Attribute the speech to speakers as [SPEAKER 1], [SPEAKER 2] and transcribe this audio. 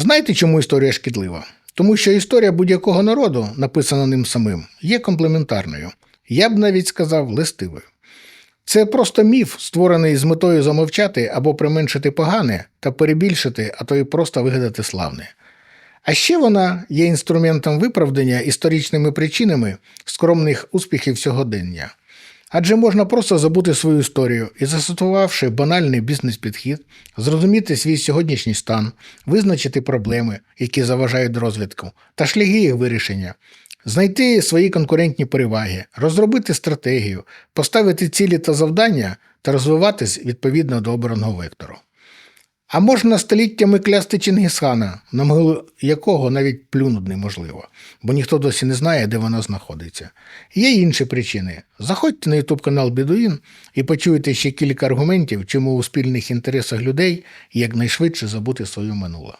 [SPEAKER 1] Знаєте, чому історія шкідлива? Тому що історія будь-якого народу, написана ним самим, є комплементарною. Я б навіть сказав листивою. Це просто міф, створений з метою замовчати або применшити погане та перебільшити, а то й просто вигадати славне. А ще вона є інструментом виправдання історичними причинами скромних успіхів сьогодення. Адже можна просто забути свою історію і, застосувавши банальний бізнес-підхід, зрозуміти свій сьогоднішній стан, визначити проблеми, які заважають розвитку, та шляхи їх вирішення, знайти свої конкурентні переваги, розробити стратегію, поставити цілі та завдання та розвиватись відповідно до обраного вектору. А можна століттями клясти Чингісхана, на могилу якого навіть плюнути неможливо, бо ніхто досі не знає, де вона знаходиться. Є інші причини. Заходьте на YouTube канал Бідуїн і почуєте ще кілька аргументів, чому у спільних інтересах людей якнайшвидше забути своє минуле.